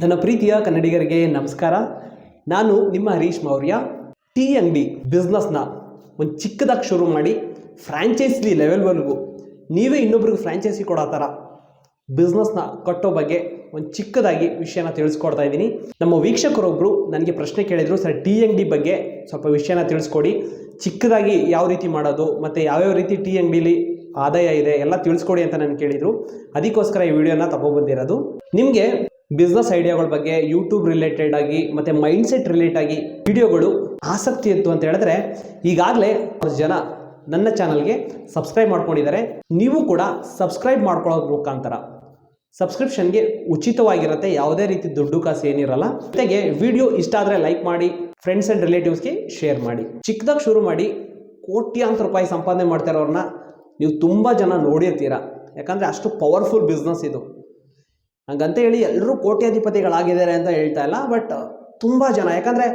ನನ್ನ ಪ್ರೀತಿಯ ಕನ್ನಡಿಗರಿಗೆ ನಮಸ್ಕಾರ. ನಾನು ನಿಮ್ಮ ಹರೀಶ್ ಮೌರ್ಯ. ಟೀ ಅಂಗಡಿ ಬಿಸ್ನೆಸ್ನ ಒಂದು ಚಿಕ್ಕದಾಗಿ ಶುರು ಮಾಡಿ ಫ್ರ್ಯಾಂಚೈಸಿ ಲೆವೆಲ್ವರೆಗೂ ನೀವೇ ಇನ್ನೊಬ್ರಿಗೆ ಫ್ರ್ಯಾಂಚೈಸಿ ಕೊಡೋ ಥರ ಬಿಸ್ನೆಸ್ನ ಕಟ್ಟೋ ಬಗ್ಗೆ ಒಂದು ಚಿಕ್ಕದಾಗಿ ವಿಷಯನ ತಿಳಿಸ್ಕೊಡ್ತಾ ಇದ್ದೀನಿ. ನಮ್ಮ ವೀಕ್ಷಕರೊಬ್ಬರು ನನಗೆ ಪ್ರಶ್ನೆ ಕೇಳಿದರು, ಸರ್, ಟೀ ಅಂಗಡಿ ಬಗ್ಗೆ ಸ್ವಲ್ಪ ವಿಷಯನ ತಿಳಿಸ್ಕೊಡಿ. ಚಿಕ್ಕದಾಗಿ ಯಾವ ರೀತಿ ಮಾಡೋದು, ಮತ್ತು ಯಾವ್ಯಾವ ರೀತಿ ಟೀ ಅಂಗಡಿಲಿ ಆದಾಯ ಇದೆ, ಎಲ್ಲ ತಿಳಿಸ್ಕೊಡಿ ಅಂತ ನಾನು ಕೇಳಿದರು. ಅದಕ್ಕೋಸ್ಕರ ಈ ವಿಡಿಯೋನ ತಗೊಬಂದಿರೋದು ನಿಮಗೆ ಬಿಸ್ನೆಸ್ ಐಡಿಯಾಗಳ ಬಗ್ಗೆ ಯೂಟ್ಯೂಬ್ ರಿಲೇಟೆಡ್ ಆಗಿ ಮತ್ತು ಮೈಂಡ್ಸೆಟ್ ರಿಲೇಟ್ ಆಗಿ ವಿಡಿಯೋಗಳು ಆಸಕ್ತಿ ಇತ್ತು ಅಂತ ಹೇಳಿದ್ರೆ ಈಗಾಗಲೇ ಜನ ನನ್ನ ಚಾನಲ್ಗೆ ಸಬ್ಸ್ಕ್ರೈಬ್ ಮಾಡ್ಕೊಂಡಿದ್ದಾರೆ. ನೀವು ಕೂಡ ಸಬ್ಸ್ಕ್ರೈಬ್ ಮಾಡ್ಕೊಳ್ಳೋದ್ರ ಮುಖಾಂತರ ಸಬ್ಸ್ಕ್ರಿಪ್ಷನ್ಗೆ ಉಚಿತವಾಗಿರುತ್ತೆ, ಯಾವುದೇ ರೀತಿ ದುಡ್ಡು ಕಾಸು ಏನಿರಲ್ಲ. ಜೊತೆಗೆ ವಿಡಿಯೋ ಇಷ್ಟ ಆದರೆ ಲೈಕ್ ಮಾಡಿ ಫ್ರೆಂಡ್ಸ್ ಆ್ಯಂಡ್ ರಿಲೇಟಿವ್ಸ್ಗೆ ಶೇರ್ ಮಾಡಿ. ಚಿಕ್ಕದಾಗಿ ಶುರು ಮಾಡಿ ಕೋಟ್ಯಾಂತರ ರೂಪಾಯಿ ಸಂಪಾದನೆ ಮಾಡ್ತಾ ನೀವು ತುಂಬ ಜನ ನೋಡಿರ್ತೀರ. ಯಾಕಂದರೆ ಅಷ್ಟು ಪವರ್ಫುಲ್ ಬಿಸ್ನೆಸ್ ಇದು. ಹಂಗಂತ ಹೇಳಿ ಎಲ್ಲರೂ ಕೋಟ್ಯಾಧಿಪತಿಗಳಾಗಿದ್ದಾರೆ ಅಂತ ಹೇಳ್ತಾ ಇಲ್ಲ ಬಟ್ ತುಂಬ ಜನ. ಯಾಕಂದರೆ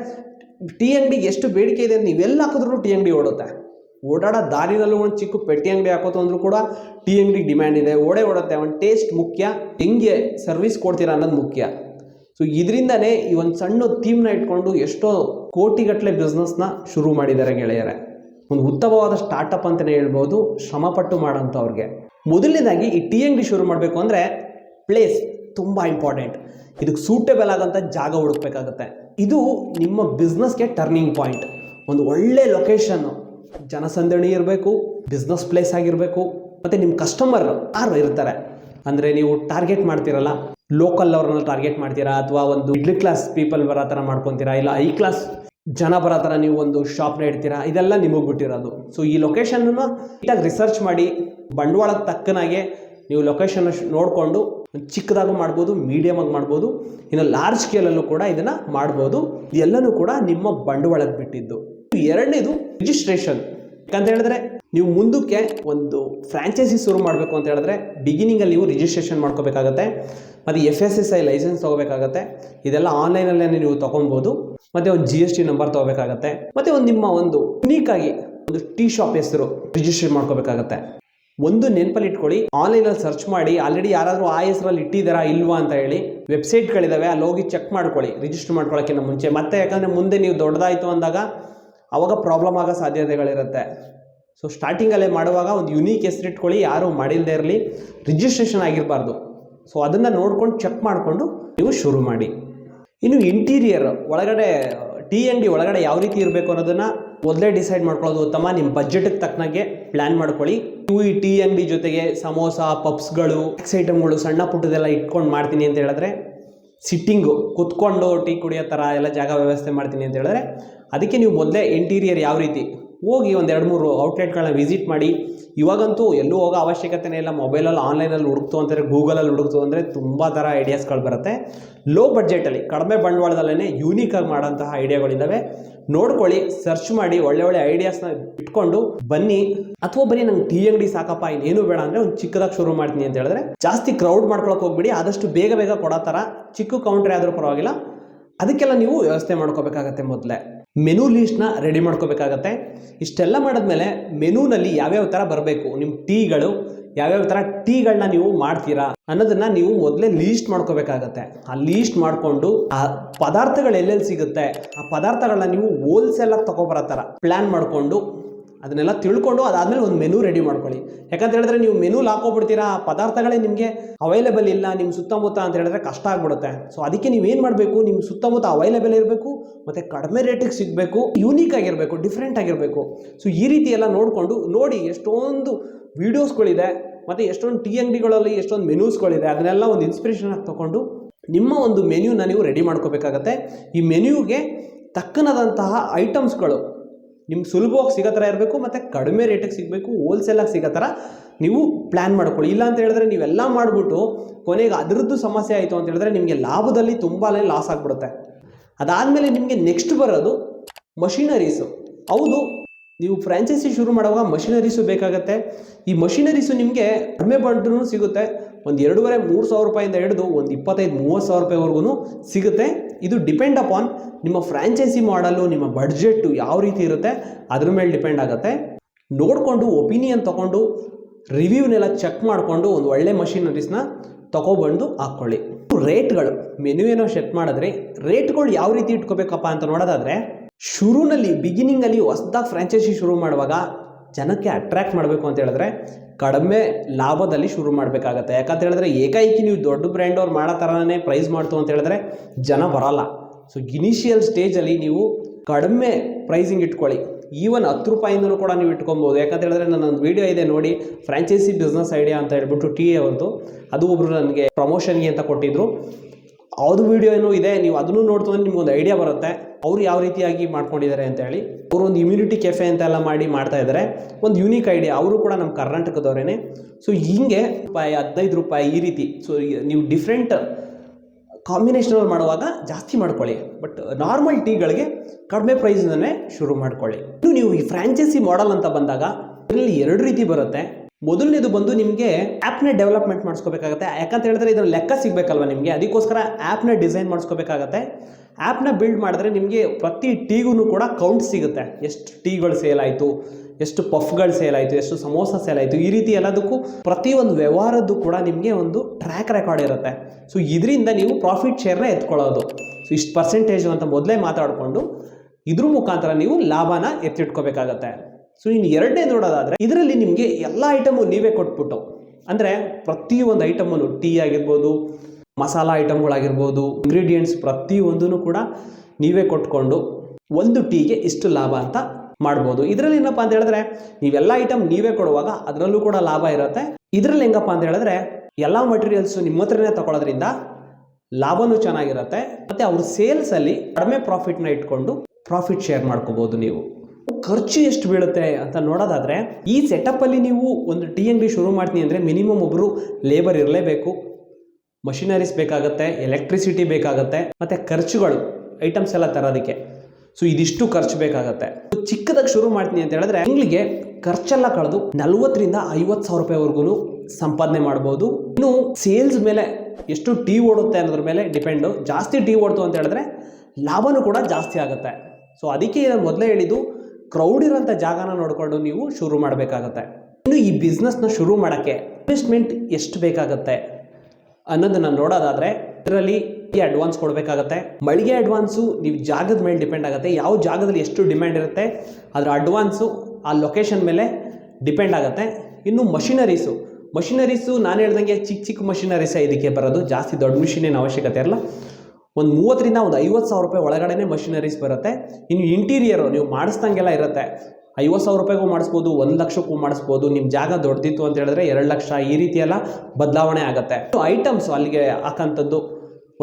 ಟೀ ಅಂಗಡಿಗೆ ಎಷ್ಟು ಬೇಡಿಕೆ ಇದೆ ನೀವೆಲ್ಲ ಹಾಕಿದ್ರು ಟೀ ಅಂಗಡಿ ಓಡುತ್ತೆ. ಓಡಾಡೋ ದಾರಿನಲ್ಲೂ ಒಂದು ಚಿಕ್ಕ ಪೆಟ್ಟಿ ಅಂಗಡಿ ಹಾಕೋತು ಅಂದರೂ ಕೂಡ ಟೀ ಅಂಗಡಿಗೆ ಡಿಮ್ಯಾಂಡ್ ಇದೆ. ಓಡೇ ಓಡುತ್ತೆ. ಒಂದು ಟೇಸ್ಟ್ ಮುಖ್ಯ, ಹೆಂಗೆ ಸರ್ವಿಸ್ ಕೊಡ್ತೀರಾ ಅನ್ನೋದು ಮುಖ್ಯ. ಸೊ ಇದರಿಂದನೇ ಈ ಒಂದು ಸಣ್ಣ ಥೀಮ್ನ ಇಟ್ಕೊಂಡು ಎಷ್ಟೋ ಕೋಟಿಗಟ್ಟಲೆ ಬಿಸ್ನೆಸ್ನ ಶುರು ಮಾಡಿದ್ದಾರೆ ಗೆಳೆಯರೆ. ಒಂದು ಉತ್ತಮವಾದ ಸ್ಟಾರ್ಟಪ್ ಅಂತಲೇ ಹೇಳ್ಬೋದು, ಶ್ರಮಪಟ್ಟು ಮಾಡೋಂಥವ್ರಿಗೆ. ಮೊದಲನೇದಾಗಿ ಈ ಟೀ ಅಂಗಡಿ ಶುರು ಮಾಡಬೇಕು ಅಂದರೆ ಪ್ಲೇಸ್ ತುಂಬ ಇಂಪಾರ್ಟೆಂಟ್ ಇದಕ್ಕೆ ಸೂಟೇಬಲ್ ಆಗೋಂಥ ಜಾಗ ಹುಡುಕಬೇಕಾಗುತ್ತೆ. ಇದು ನಿಮ್ಮ ಬಿಸ್ನೆಸ್ಗೆ ಟರ್ನಿಂಗ್ ಪಾಯಿಂಟ್ ಒಂದು ಒಳ್ಳೆ ಲೊಕೇಶನ್ನು ಜನಸಂದಣಿ ಇರಬೇಕು ಬಿಸ್ನೆಸ್ ಪ್ಲೇಸ್ ಆಗಿರಬೇಕು, ಮತ್ತು ನಿಮ್ಮ ಕಸ್ಟಮರ್ ಯಾರು ಇರ್ತಾರೆ? ಅಂದರೆ ನೀವು ಟಾರ್ಗೆಟ್ ಮಾಡ್ತಿರಲ್ಲ ಲೋಕಲ್ ಅವ್ರನ್ನ ಟಾರ್ಗೆಟ್ ಮಾಡ್ತೀರಾ, ಅಥವಾ ಒಂದು ಮಿಡ್ಲ್ ಕ್ಲಾಸ್ ಪೀಪಲ್ ಬರೋ ಥರ ಮಾಡ್ಕೊತೀರಾ, ಇಲ್ಲ ಐ ಕ್ಲಾಸ್ ಜನ ಬರೋ ಥರ ನೀವು ಒಂದು ಶಾಪ್ನ ಇಡ್ತೀರಾ, ಇದೆಲ್ಲ ನಿಮಗೆ ಬಿಟ್ಟಿರೋದು ಸೊ ಈ ಲೊಕೇಶನ್ನ ನೀಟಾಗಿ ರಿಸರ್ಚ್ ಮಾಡಿ, ಬಂಡವಾಳಕ್ಕೆ ತಕ್ಕನಾಗೆ ನೀವು ಲೊಕೇಶನ್ ನೋಡಿಕೊಂಡು ಚಿಕ್ಕದಾಗೂ ಮಾಡ್ಬೋದು ಮೀಡಿಯಮಾಗಿ ಮಾಡ್ಬೋದು, ಇನ್ನು ಲಾರ್ಜ್ ಸ್ಕೇಲಲ್ಲೂ ಕೂಡ ಇದನ್ನು ಮಾಡ್ಬೋದು. ಇದೆಲ್ಲನೂ ಕೂಡ ನಿಮ್ಮ ಬಂಡವಾಳಕ್ಕೆ ಬಿಟ್ಟಿದ್ದು. ಎರಡನೇದು ರಿಜಿಸ್ಟ್ರೇಷನ್ ಯಾಕಂತ ಹೇಳಿದ್ರೆ, ನೀವು ಮುಂದಕ್ಕೆ ಒಂದು ಫ್ರಾಂಚೈಸಿ ಶುರು ಮಾಡಬೇಕು ಅಂತ ಹೇಳಿದ್ರೆ ಬಿಗಿನಿಂಗಲ್ಲಿ ನೀವು ರಿಜಿಸ್ಟ್ರೇಷನ್ ಮಾಡ್ಕೋಬೇಕಾಗತ್ತೆ. ಮತ್ತು F S S I licence ತೊಗೋಬೇಕಾಗತ್ತೆ. ಇದೆಲ್ಲ ಆನ್ಲೈನಲ್ಲೇ ನೀವು ತೊಗೊಬೋದು ಮತ್ತು ಒಂದು ಜಿ ಎಸ್ ಟಿ ನಂಬರ್ ತೊಗೋಬೇಕಾಗತ್ತೆ. ಮತ್ತು ಒಂದು ನಿಮ್ಮ ಒಂದು ಯುನೀಕಾಗಿ ಒಂದು ಟೀ ಶಾಪ್ ಹೆಸರು ರಿಜಿಸ್ಟ್ರೇಷನ್ ಮಾಡ್ಕೋಬೇಕಾಗತ್ತೆ. ಒಂದು ನೆನಪಲ್ಲಿ ಇಟ್ಕೊಳ್ಳಿ. ಆನ್ಲೈನಲ್ಲಿ ಸರ್ಚ್ ಮಾಡಿ ಆಲ್ರೆಡಿ ಯಾರಾದರೂ ಆ ಹೆಸರಲ್ಲಿ ಇಟ್ಟಿದ್ದೀರಾ ಇಲ್ವಾ ಅಂತ ಹೇಳಿ ವೆಬ್ಸೈಟ್ಗಳಿದ್ದಾವೆ ಅಲ್ಲಿ ಹೋಗಿ ಚೆಕ್ ಮಾಡ್ಕೊಳ್ಳಿ ರಿಜಿಸ್ಟರ್ ಮಾಡ್ಕೊಳ್ಳೋಕ್ಕಿಂತ ಮುಂಚೆ. ಮತ್ತೆ ಯಾಕಂದರೆ ಮುಂದೆ ನೀವು ದೊಡ್ಡದಾಯಿತು ಅಂದಾಗ ಅವಾಗ ಪ್ರಾಬ್ಲಮ್ ಆಗೋ ಸಾಧ್ಯತೆಗಳಿರುತ್ತೆ. ಸೊ ಸ್ಟಾರ್ಟಿಂಗಲ್ಲೇ ಮಾಡುವಾಗ ಒಂದು ಯುನೀಕ್ ಹೆಸರಿಟ್ಕೊಳ್ಳಿ ಯಾರು ಮಾಡಿಲ್ಲದೆ ಇರಲಿ ರಿಜಿಸ್ಟ್ರೇಷನ್ ಆಗಿರಬಾರ್ದು. ಸೊ ಅದನ್ನು ನೋಡ್ಕೊಂಡು ಚೆಕ್ ಮಾಡಿಕೊಂಡು ನೀವು ಶುರು ಮಾಡಿ. ಇನ್ನು ಇಂಟೀರಿಯರ್ ಒಳಗಡೆ ಟಿ ಎನ್ ಡಿ ಒಳಗಡೆ ಯಾವ ರೀತಿ ಇರಬೇಕು ಅನ್ನೋದನ್ನು ಮೊದಲೇ ಡಿಸೈಡ್ ಮಾಡ್ಕೊಳ್ಳೋದು ಉತ್ತಮ. ನಿಮ್ಮ ಬಜೆಟ್ಗೆ ತಕ್ಕನಾಗೆ ಪ್ಲ್ಯಾನ್ ಮಾಡ್ಕೊಳ್ಳಿ. ನೀವು ಈ ಟಿ ಎನ್ ಬಿ ಜೊತೆಗೆ ಸಮೋಸ ಪಪ್ಸ್ಗಳು ಎಕ್ಸ್ ಐಟಮ್ಗಳು ಸಣ್ಣ ಪುಟ್ಟದೆಲ್ಲ ಇಟ್ಕೊಂಡು ಮಾಡ್ತೀನಿ ಅಂತ ಹೇಳಿದ್ರೆ ಸಿಟ್ಟಿಂಗು ಕುತ್ಕೊಂಡು ಟೀ ಕುಡಿಯೋ ಥರ ಎಲ್ಲ ಜಾಗ ವ್ಯವಸ್ಥೆ ಮಾಡ್ತೀನಿ ಅಂತ ಹೇಳಿದ್ರೆ, ಅದಕ್ಕೆ ನೀವು ಮೊದಲೇ ಇಂಟೀರಿಯರ್ ಯಾವ ರೀತಿ ಹೋಗಿ ಒಂದು ಎರಡು ಮೂರು ಔಟ್ಲೆಟ್ಗಳನ್ನ ವಿಸಿಟ್ ಮಾಡಿ. ಇವಾಗಂತೂ ಎಲ್ಲೂ ಹೋಗೋ ಅವಶ್ಯಕತೆನೇ ಇಲ್ಲ. ಮೊಬೈಲಲ್ಲಿ ಆನ್ಲೈನಲ್ಲಿ ಹುಡುಕ್ತು ಅಂತಾರೆ ಗೂಗಲಲ್ಲಿ ಹುಡುಕ್ತು ಅಂದರೆ ತುಂಬ ಥರ ಐಡಿಯಾಸ್ಗಳು ಬರುತ್ತೆ. ಲೋ ಬಡ್ಜೆಟಲ್ಲಿ ಕಡಿಮೆ ಬಂಡವಾಳದಲ್ಲೇ ಯೂನಿಕಾಗಿ ಮಾಡೋಂತಹ ಐಡಿಯಾಗಳಿದ್ದಾವೆ ನೋಡ್ಕೊಳ್ಳಿ ಸರ್ಚ್ ಮಾಡಿ, ಒಳ್ಳೆ ಒಳ್ಳೆ ಐಡಿಯಾಸ್ನ ಇಟ್ಕೊಂಡು ಬನ್ನಿ. ಅಥವಾ ಬನ್ನಿ, ನಂಗೆ ಟೀ ಅಂಗಡಿ ಸಾಕಪ್ಪ, ಇನ್ನೇನು ಬೇಡ ಅಂದರೆ ಒಂದು ಚಿಕ್ಕದಾಗಿ ಶುರು ಮಾಡ್ತೀನಿ ಅಂತ ಹೇಳಿದ್ರೆ, ಜಾಸ್ತಿ ಕ್ರೌಡ್ ಮಾಡ್ಕೊಳಕ್ಕೆ ಹೋಗ್ಬಿಡಿ. ಆದಷ್ಟು ಬೇಗ ಬೇಗ ಕೊಡೋ ಥರ ಚಿಕ್ಕ ಕೌಂಟ್ರ್ ಆದರೂ ಪರವಾಗಿಲ್ಲ. ಅದಕ್ಕೆಲ್ಲ ನೀವು ವ್ಯವಸ್ಥೆ ಮಾಡ್ಕೋಬೇಕಾಗತ್ತೆ ಮೊದಲೇ. ಮೆನು ಲೀಸ್ಟ್ನ ರೆಡಿ ಮಾಡ್ಕೋಬೇಕಾಗತ್ತೆ. ಇಷ್ಟೆಲ್ಲ ಮಾಡಿದ್ಮೇಲೆ ಮೆನುನಲ್ಲಿ ಯಾವ್ಯಾವ ಥರ ಬರಬೇಕು ನಿಮ್ಮ ಟೀಗಳು, ಯಾವ್ಯಾವ ಥರ ಟೀಗಳನ್ನ ನೀವು ಮಾಡ್ತೀರಾ ಅನ್ನೋದನ್ನ ನೀವು ಮೊದಲೇ ಲೀಸ್ಟ್ ಮಾಡ್ಕೋಬೇಕಾಗತ್ತೆ. ಆ ಲೀಸ್ಟ್ ಮಾಡಿಕೊಂಡು ಆ ಪದಾರ್ಥಗಳು ಎಲ್ಲೆಲ್ಲಿ ಸಿಗುತ್ತೆ, ಆ ಪದಾರ್ಥಗಳನ್ನ ನೀವು ಹೋಲ್ಸೇಲಾಗಿ ತಗೊಬರೋ ಥರ ಪ್ಲ್ಯಾನ್ ಮಾಡಿಕೊಂಡು ಅದನ್ನೆಲ್ಲ ತಿಳ್ಕೊಂಡು ಅದಾದಮೇಲೆ ಒಂದು ಮೆನು ರೆಡಿ ಮಾಡ್ಕೊಳ್ಳಿ. ಯಾಕಂತ ಹೇಳಿದ್ರೆ ನೀವು ಮೆನು ಹಾಕೋಬಿಡ್ತೀರಾ ಪದಾರ್ಥಗಳೇ ನಿಮಗೆ ಅವೈಲೇಬಲ್ ಇಲ್ಲ ನಿಮ್ಮ ಸುತ್ತಮುತ್ತ ಅಂತ ಹೇಳಿದ್ರೆ ಕಷ್ಟ ಆಗ್ಬಿಡುತ್ತೆ. ಸೊ ಅದಕ್ಕೆ ನೀವು ಏನು ಮಾಡಬೇಕು ನಿಮ್ಮ ಸುತ್ತಮುತ್ತ ಅವೈಲೇಬಲ್ ಇರಬೇಕು, ಮತ್ತು ಕಡಿಮೆ ರೇಟಿಗೆ ಸಿಗಬೇಕು ಯೂನೀಕ್ ಆಗಿರಬೇಕು ಡಿಫ್ರೆಂಟ್ ಆಗಿರಬೇಕು. ಸೊ ಈ ರೀತಿ ಎಲ್ಲ ನೋಡಿಕೊಂಡು ನೋಡಿ ಎಷ್ಟೊಂದು ವೀಡಿಯೋಸ್ಗಳಿದೆ ಮತ್ತು ಎಷ್ಟೊಂದು ಟೀ ಅಂಗಡಿಗಳಲ್ಲಿ ಎಷ್ಟೊಂದು ಮೆನ್ಯೂಸ್ಗಳಿದೆ ಅದನ್ನೆಲ್ಲ ಒಂದು ಇನ್ಸ್ಪಿರೇಷನ್ ಆಗಿ ತೊಗೊಂಡು ನಿಮ್ಮ ಒಂದು ಮೆನ್ಯೂನ ನೀವು ರೆಡಿ ಮಾಡ್ಕೋಬೇಕಾಗತ್ತೆ. ಈ ಮೆನ್ಯೂಗೆ ತಕ್ಕನಾದಂತಹ ಐಟಮ್ಸ್ಗಳು ನಿಮ್ಗೆ ಸುಲಭವಾಗಿ ಸಿಗೋ ಥರ ಇರಬೇಕು ಮತ್ತು ಕಡಿಮೆ ರೇಟಿಗೆ ಸಿಗಬೇಕು ಹೋಲ್ಸೇಲಾಗಿ ಸಿಗೋ ಥರ ನೀವು ಪ್ಲ್ಯಾನ್ ಮಾಡ್ಕೊಳ್ಳಿ. ಇಲ್ಲ ಅಂತ ಹೇಳಿದ್ರೆ ನೀವೆಲ್ಲ ಮಾಡಿಬಿಟ್ಟು ಕೊನೆಗೆ ಅದರದ್ದು ಸಮಸ್ಯೆ ಆಯಿತು ಅಂತ ಹೇಳಿದ್ರೆ ನಿಮಗೆ ಲಾಭದಲ್ಲಿ ತುಂಬಾ ಲಾಸ್ ಆಗಿಬಿಡುತ್ತೆ. ಅದಾದಮೇಲೆ ನಿಮಗೆ ನೆಕ್ಸ್ಟ್ ಬರೋದು ಮಷಿನರೀಸು ಹೌದು, ನೀವು ಫ್ರಾಂಚೈಸಿ ಶುರು ಮಾಡುವಾಗ ಮಷಿನರೀಸು ಬೇಕಾಗತ್ತೆ. ಈ ಮಷಿನರೀಸು ನಿಮಗೆ ಕಡಿಮೆ ಬಂದ್ರೂ ಸಿಗುತ್ತೆ ಒಂದು ಎರಡೂವರೆ, ಮೂರು ಸಾವಿರ ರೂಪಾಯಿಂದ ಹಿಡಿದು ಒಂದು ಇಪ್ಪತ್ತೈದು, ಮೂವತ್ತು ಸಾವಿರ ರೂಪಾಯಿವರೆಗೂ ಸಿಗುತ್ತೆ. ಇದು ಡಿಪೆಂಡ್ ಅಪಾನ್ ನಿಮ್ಮ ಫ್ರಾಂಚೈಸಿ ಮಾಡಲು ನಿಮ್ಮ ಬಡ್ಜೆಟ್ಟು ಯಾವ ರೀತಿ ಇರುತ್ತೆ, ಅದ್ರ ಮೇಲೆ ಡಿಪೆಂಡ್ ಆಗುತ್ತೆ. ನೋಡಿಕೊಂಡು ಒಪಿನಿಯನ್ ತೊಗೊಂಡು ರಿವ್ಯೂನೆಲ್ಲ ಚೆಕ್ ಮಾಡಿಕೊಂಡು, ಒಂದು ಒಳ್ಳೆ ಮಷಿನರೀಸ್ನ ತಗೊಬಂದು ಹಾಕ್ಕೊಳ್ಳಿ ರೇಟ್ಗಳು ಮೆನು ಏನೋ ಸೆಟ್ ಮಾಡಿದ್ರೆ ರೇಟ್ಗಳು ಯಾವ ರೀತಿ ಇಟ್ಕೋಬೇಕಪ್ಪ ಅಂತ ನೋಡೋದಾದರೆ, ಶುರುನಲ್ಲಿ ಬಿಗಿನಿಂಗಲ್ಲಿ ಹೊಸದಾಗಿ ಫ್ರಾಂಚೈಸಿ ಶುರು ಮಾಡುವಾಗ ಜನಕ್ಕೆ ಅಟ್ರ್ಯಾಕ್ಟ್ ಮಾಡಬೇಕು ಅಂತ ಹೇಳಿದ್ರೆ ಕಡಿಮೆ ಲಾಭದಲ್ಲಿ ಶುರು ಮಾಡಬೇಕಾಗತ್ತೆ. ಯಾಕಂತ ಹೇಳಿದ್ರೆ ಏಕಾಏಕಿ ನೀವು ದೊಡ್ಡ ಬ್ರ್ಯಾಂಡ್ ಅವ್ರು ಮಾಡೋ ಥರನೇ ಪ್ರೈಸ್ ಮಾಡ್ತು ಅಂತ ಹೇಳಿದ್ರೆ ಜನ ಬರಲ್ಲ. ಸೊ ಇನಿಷಿಯಲ್ ಸ್ಟೇಜಲ್ಲಿ ನೀವು ಕಡಿಮೆ ಪ್ರೈಸಿಂಗ್ ಇಟ್ಕೊಳ್ಳಿ. ಈವನ್ ಹತ್ತು ರೂಪಾಯಿಂದಲೂ ಕೂಡ ನೀವು ಇಟ್ಕೊಬೋದು. ಯಾಕಂತ ಹೇಳಿದ್ರೆ ನನ್ನೊಂದು ವೀಡಿಯೋ ಇದೆ ನೋಡಿ ಫ್ರಾಂಚೈಸಿ ಬಿಸ್ನೆಸ್ ಐಡಿಯಾ ಅಂತ ಹೇಳ್ಬಿಟ್ಟು ಟಿ ಅವ್ರದ್ದು. ಅದು ಒಬ್ಬರು ನನಗೆ ಪ್ರಮೋಷನ್ಗೆ ಅಂತ ಕೊಟ್ಟಿದ್ದರು ಅದು ಏನೂ ಇದೆ, ನೀವು ಅದನ್ನು ನೋಡ್ತು ಅಂದರೆ ಒಂದು ಐಡಿಯಾ ಬರುತ್ತೆ. ಅವ್ರು ಯಾವ ರೀತಿಯಾಗಿ ಮಾಡ್ಕೊಂಡಿದ್ದಾರೆ ಅಂತ ಹೇಳಿ, ಅವರು ಒಂದು ಇಮ್ಯುನಿಟಿ ಕೆಫೆ ಅಂತೆಲ್ಲ ಮಾಡಿ ಮಾಡ್ತಾ ಇದ್ದಾರೆ. ಒಂದು ಯುನೀಕ್ ಐಡಿಯಾ ಅವರು ಕೂಡ ನಮ್ಮ ಕರ್ನಾಟಕದವರೇನೆ. ಸೊ ಹಿಂಗೆ ರೂಪಾಯಿ ಹದಿನೈದು ರೂಪಾಯಿ ಈ ರೀತಿ. ಸೊ ನೀವು ಡಿಫ್ರೆಂಟ್ ಕಾಂಬಿನೇಷನಲ್ಲಿ ಮಾಡುವಾಗ ಜಾಸ್ತಿ ಮಾಡ್ಕೊಳ್ಳಿ. ಬಟ್ ನಾರ್ಮಲ್ ಟೀಗಳಿಗೆ ಕಡಿಮೆ ಪ್ರೈಸ್ನೇ ಶುರು ಮಾಡ್ಕೊಳ್ಳಿ. ಇನ್ನು ನೀವು ಈ ಫ್ರಾಂಚೈಸಿ ಮಾಡೆಲ್ ಅಂತ ಬಂದಾಗ ಇದರಲ್ಲಿ ಎರಡು ರೀತಿ ಬರುತ್ತೆ. ಮೊದಲನೇದು ಬಂದು ನಿಮಗೆ ಆ್ಯಪ್ನ ಡೆವಲಪ್ಮೆಂಟ್ ಮಾಡಿಸ್ಕೋಬೇಕಾಗತ್ತೆ. ಯಾಕಂತ ಹೇಳಿದ್ರೆ ಇದರ ಲೆಕ್ಕ ಸಿಗಬೇಕಲ್ವ ನಿಮಗೆ? ಅದಕ್ಕೋಸ್ಕರ ಆ್ಯಪ್ನ ಡಿಸೈನ್ ಮಾಡಿಸ್ಕೋಬೇಕಾಗತ್ತೆ. ಆ್ಯಪ್ನ ಬಿಲ್ಡ್ ಮಾಡಿದ್ರೆ ನಿಮಗೆ ಪ್ರತಿ ಟೀಗೂ ಕೂಡ ಕೌಂಟ್ ಸಿಗುತ್ತೆ. ಎಷ್ಟು ಟೀಗಳು ಸೇಲ್ ಆಯಿತು, ಎಷ್ಟು ಪಫ್ಗಳು ಸೇಲ್ ಆಯಿತು, ಎಷ್ಟು ಸಮೋಸ ಸೇಲ್ ಆಯಿತು, ಈ ರೀತಿ ಎಲ್ಲದಕ್ಕೂ ಪ್ರತಿಯೊಂದು ವ್ಯವಹಾರದ್ದು ಕೂಡ ನಿಮಗೆ ಒಂದು ಟ್ರ್ಯಾಕ್ ರೆಕಾರ್ಡ್ ಇರುತ್ತೆ. ಸೊ, ಇದರಿಂದ ನೀವು ಪ್ರಾಫಿಟ್ ಶೇರ್ನ ಎತ್ಕೊಳ್ಳೋದು. ಸೊ, ಇಷ್ಟು ಪರ್ಸೆಂಟೇಜು ಅಂತ ಮೊದಲೇ ಮಾತಾಡಿಕೊಂಡು ಇದ್ರ ಮುಖಾಂತರ ನೀವು ಲಾಭನ ಎತ್ತಿಟ್ಕೋಬೇಕಾಗತ್ತೆ. ಸೊ ಇನ್ನು ಎರಡನೇ ನೋಡೋದಾದರೆ, ಇದರಲ್ಲಿ ನಿಮಗೆ ಎಲ್ಲ ಐಟಮು ನೀವೇ ಕೊಟ್ಬಿಟ್ಟು, ಅಂದರೆ ಪ್ರತಿಯೊಂದು ಐಟಮನ್ನು ಟೀ ಆಗಿರ್ಬೋದು, ಮಸಾಲ ಐಟಮ್ಗಳಾಗಿರ್ಬೋದು ಇಂಗ್ರೀಡಿಯೆಂಟ್ಸ್ ಪ್ರತಿಯೊಂದೂ ಕೂಡ ನೀವೇ ಕೊಟ್ಕೊಂಡು ಒಂದು ಟೀಗೆ ಇಷ್ಟು ಲಾಭ ಅಂತ ಮಾಡ್ಬೋದು. ಇದರಲ್ಲಿ ಏನಪ್ಪ ಅಂತ ಹೇಳಿದ್ರೆ, ನೀವೆಲ್ಲ ಐಟಮ್ ನೀವೇ ಕೊಡುವಾಗ ಅದರಲ್ಲೂ ಕೂಡ ಲಾಭ ಇರುತ್ತೆ. ಇದರಲ್ಲಿ ಹೆಂಗಪ್ಪ ಅಂತ ಹೇಳಿದ್ರೆ, ಎಲ್ಲ ಮಟೀರಿಯಲ್ಸು ನಿಮ್ಮ ಹತ್ರನೇ ತಗೊಳ್ಳೋದ್ರಿಂದ ಲಾಭನೂ ಚೆನ್ನಾಗಿರುತ್ತೆ. ಮತ್ತು ಅವ್ರ ಸೇಲ್ಸಲ್ಲಿ ಕಡಿಮೆ ಪ್ರಾಫಿಟ್ನ ಇಟ್ಕೊಂಡು ಪ್ರಾಫಿಟ್ ಶೇರ್ ಮಾಡ್ಕೋಬೋದು ನೀವು. ಖರ್ಚು ಎಷ್ಟು ಬೀಳುತ್ತೆ ಅಂತ ನೋಡೋದಾದರೆ, ಈ ಸೆಟಪ್ಪಲ್ಲಿ ನೀವು ಒಂದು ಟಿ ಅಂಗಡಿ ಶುರು ಮಾಡ್ತೀನಿ ಅಂದರೆ ಮಿನಿಮಮ್ ಒಬ್ಬರು ಲೇಬರ್ ಇರಲೇಬೇಕು. ಮಷಿನರೀಸ್ ಬೇಕಾಗುತ್ತೆ ಎಲೆಕ್ಟ್ರಿಸಿಟಿ ಬೇಕಾಗುತ್ತೆ, ಮತ್ತು ಖರ್ಚುಗಳು ಐಟಮ್ಸ್ ಎಲ್ಲ ತರೋದಕ್ಕೆ. ಸೊ ಇದಿಷ್ಟು ಖರ್ಚು ಬೇಕಾಗುತ್ತೆ. ಚಿಕ್ಕದಾಗಿ ಶುರು ಮಾಡ್ತೀನಿ ಅಂತ ಹೇಳಿದ್ರೆ, ತಿಂಗಳಿಗೆ ಖರ್ಚೆಲ್ಲ ಕಳೆದು ನಲ್ವತ್ತರಿಂದ ಐವತ್ತು ಸಾವಿರ ರೂಪಾಯಿವರೆಗೂ ಸಂಪಾದನೆ ಮಾಡ್ಬೋದು. ಇನ್ನು ಸೇಲ್ಸ್ ಮೇಲೆ ಎಷ್ಟು ಟೀ ಓಡುತ್ತೆ ಅನ್ನೋದ್ರ ಮೇಲೆ ಡಿಪೆಂಡು ಜಾಸ್ತಿ ಟೀ ಓಡ್ತು ಅಂತ ಹೇಳಿದ್ರೆ, ಲಾಭನೂ ಕೂಡ ಜಾಸ್ತಿ ಆಗುತ್ತೆ. ಸೊ ಅದಕ್ಕೆ ಮೊದಲೇ ಹೇಳಿದ್ದು ಕ್ರೌಡ್ ಇರೋಂಥ ಜಾಗನ ನೋಡಿಕೊಂಡು ನೀವು ಶುರು ಮಾಡಬೇಕಾಗತ್ತೆ. ಇನ್ನು ಈ ಬಿಸ್ನೆಸ್ನ ಶುರು ಮಾಡೋಕ್ಕೆ ಇನ್ವೆಸ್ಟ್ಮೆಂಟ್ ಎಷ್ಟು ಬೇಕಾಗತ್ತೆ ಅನ್ನೋದನ್ನು ನೋಡೋದಾದರೆ ಇದರಲ್ಲಿ ಅಡ್ವಾನ್ಸ್ ಕೊಡಬೇಕಾಗತ್ತೆ. ಮಳಿಗೆ ಅಡ್ವಾನ್ಸು ನೀವು ಜಾಗದ ಮೇಲೆ ಡಿಪೆಂಡ್ ಆಗುತ್ತೆ. ಯಾವ ಜಾಗದಲ್ಲಿ ಎಷ್ಟು ಡಿಮ್ಯಾಂಡ್ ಇರುತ್ತೆ, ಅದರ ಅಡ್ವಾನ್ಸು ಆ ಲೊಕೇಶನ್ ಮೇಲೆ ಡಿಪೆಂಡ್ ಆಗುತ್ತೆ. ಇನ್ನು ಮಷಿನರೀಸು ಮಷಿನರೀಸು ನಾನು ಹೇಳ್ದಂಗೆ ಚಿಕ್ಕ ಚಿಕ್ಕ ಮಷಿನರೀಸೇ ಇದಕ್ಕೆ ಬರೋದು ಜಾಸ್ತಿ ದೊಡ್ಡ ಮಿಷಿನೇನು ಅವಶ್ಯಕತೆ ಇರಲ್ಲ. ಒಂದು ಮೂವತ್ತರಿಂದ ಒಂದು ಐವತ್ತು ಸಾವಿರ ರೂಪಾಯಿ ಒಳಗಡೆನೇ ಮಷಿನರೀಸ್ ಬರುತ್ತೆ. ಇನ್ನು ಇಂಟೀರಿಯರು ನೀವು ಮಾಡಿಸ್ದಂಗೆಲ್ಲ ಇರುತ್ತೆ. ಐವತ್ತು ಸಾವಿರ ರೂಪಾಯಿಗೂ ಮಾಡಿಸ್ಬೋದು, ಒಂದು ಲಕ್ಷಕ್ಕೂ ಮಾಡಿಸ್ಬೋದು ನಿಮ್ಮ ಜಾಗ ದೊಡ್ಡದಿತ್ತು ಅಂತ ಹೇಳಿದ್ರೆ ಎರಡು ಲಕ್ಷ ಈ ರೀತಿ ಎಲ್ಲ ಬದಲಾವಣೆ ಆಗುತ್ತೆ. ಐಟಮ್ಸ್ ಅಲ್ಲಿಗೆ ಹಾಕಂಥದ್ದು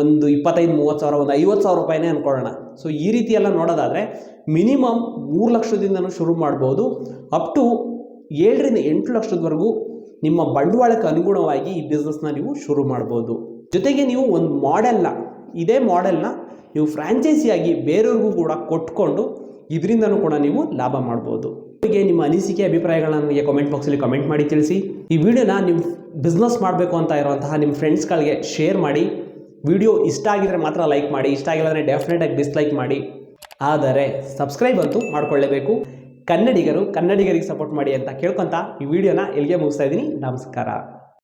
ಒಂದು ಇಪ್ಪತ್ತೈದು, ಮೂವತ್ತು ಸಾವಿರ, ಒಂದು ಐವತ್ತು ಸಾವಿರ ರೂಪಾಯಿನೇ ಅಂದ್ಕೊಳ್ಳೋಣ ಸೊ ಈ ರೀತಿ ಎಲ್ಲ ನೋಡೋದಾದರೆ ಮಿನಿಮಮ್ ಮೂರು ಲಕ್ಷದಿಂದನೂ ಶುರು ಮಾಡ್ಬೋದು. ಅಪ್ ಟು ಏಳರಿಂದ ಎಂಟು ಲಕ್ಷದವರೆಗೂ ನಿಮ್ಮ ಬಂಡವಾಳಕ್ಕೆ ಅನುಗುಣವಾಗಿ ಈ ಬಿಸ್ನೆಸ್ನ ನೀವು ಶುರು ಮಾಡ್ಬೋದು. ಜೊತೆಗೆ ನೀವು ಒಂದು ಮಾಡೆಲ್ನ ಇದೇ ಮಾಡೆಲ್ನ ನೀವು ಫ್ರ್ಯಾಂಚೈಸಿಯಾಗಿ ಬೇರೆಯವ್ರಿಗೂ ಕೂಡ ಕೊಟ್ಕೊಂಡು ಇದರಿಂದನೂ ಕೂಡ ನೀವು ಲಾಭ ಮಾಡ್ಬೋದು. ಹೀಗೆ ನಿಮ್ಮ ಅನಿಸಿಕೆ, ಅಭಿಪ್ರಾಯಗಳನ್ನ ನನಗೆ ಕಮೆಂಟ್ ಬಾಕ್ಸಲ್ಲಿ ಕಮೆಂಟ್ ಮಾಡಿ ತಿಳಿಸಿ. ಈ ವಿಡಿಯೋನ ನಿಮ್ಮ ಬಿಸ್ನೆಸ್ ಮಾಡಬೇಕು ಅಂತ ಇರುವಂತಹ ನಿಮ್ಮ ಫ್ರೆಂಡ್ಸ್ಗಳಿಗೆ ಶೇರ್ ಮಾಡಿ. ವಿಡಿಯೋ ಇಷ್ಟ ಆಗಿದ್ರೆ ಮಾತ್ರ ಲೈಕ್ ಮಾಡಿ, ಇಷ್ಟ ಆಗಿಲ್ಲ ಅಂದರೆ ಡೆಫಿನೆಟಾಗಿ ಡಿಸ್ಲೈಕ್ ಮಾಡಿ. ಆದರೆ ಸಬ್ಸ್ಕ್ರೈಬ್ ಅಂತೂ ಮಾಡಿಕೊಳ್ಳೇಬೇಕು. ಕನ್ನಡಿಗರು ಕನ್ನಡಿಗರಿಗೆ ಸಪೋರ್ಟ್ ಮಾಡಿ ಅಂತ ಕೇಳ್ಕೊತಾ ಈ ವಿಡಿಯೋನ ಎಲ್ಲಿಗೆ ಮುಗಿಸ್ತಾ ಇದ್ದೀನಿ. ನಮಸ್ಕಾರ.